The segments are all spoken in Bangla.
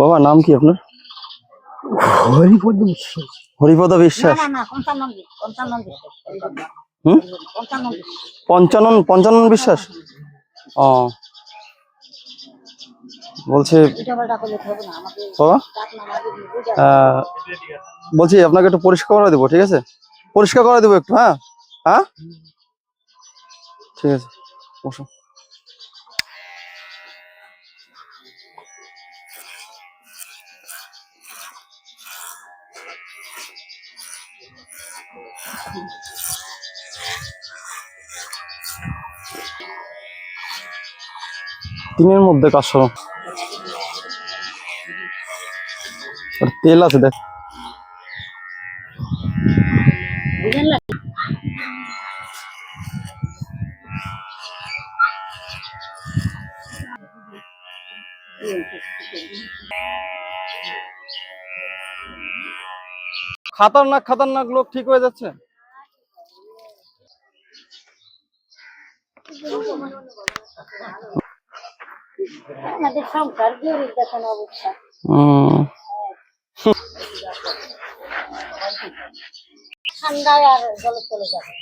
বাবা নাম কি আপনার? হরিপদ বিশ্বাস। হরিপদ বিশ্বাস পঞ্চান্ন পঞ্চান্ন বিশ্বাস হুম? পঞ্চানন পঞ্চানন বিশ্বাস? ও। বলছি বাবা? বলছি আপনাকে একটু পরিষ্কার করে দেবো ঠিক আছে? পরিষ্কার করে দেবো একটু হ্যাঁ? হ্যাঁ? ঠিক আছে বসো। তিনের মধ্যে আর তেল আছে দেখ। বুঝেন না? খাতারনাক খাতারনাক লোক ঠিক হয়ে যাচ্ছে? আমাদের সংসার গরিব দেখুন অবস্থা। ঠান্ডায় আর জলে চলে যাবে।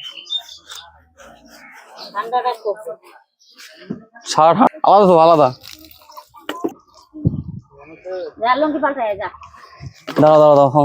ঠান্ডাটা খুব। আলাদা তো আলাদা। দাঁড়া দাঁড়া দাঁড়া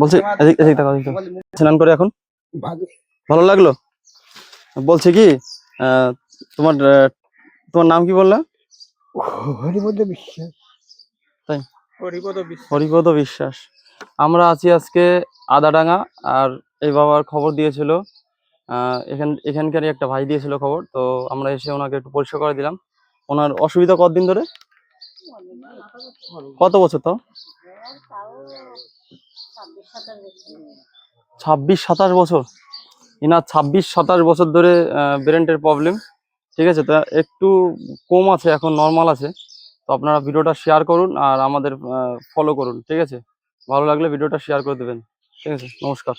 বলছি। স্নান করে এখন? ভালো। লাগল? বলছি কি আহ, তোমার তোমার নাম কি বললে? হরিপদ বিশ্বাস। তাই? হরিপদ বিশ্বাস। আমরা আছি আজকে আদাডাঙ্গা আর এই বাবার খবর দিয়েছিল। আহ, এখান এখানকারই একটা ভাই দিয়েছিল খবর তো আমরা এসে ওনাকে একটু পরিষ্কার করে দিলাম। ওনার অসুবিধা কতদিন ধরে? কত বছর তো? ছাব্বিশ সাতাশ বছর। এনার ছাব্বিশ সাতাশ বছর ধরে ব্রেন্টের প্রবলেম ঠিক আছে? তা একটু কম আছে, এখন নর্মাল আছে। তো আপনারা ভিডিওটা শেয়ার করুন আর আমাদের ফলো করুন, ঠিক আছে? ভালো লাগলে ভিডিওটা শেয়ার করে দেবেন, ঠিক আছে? নমস্কার।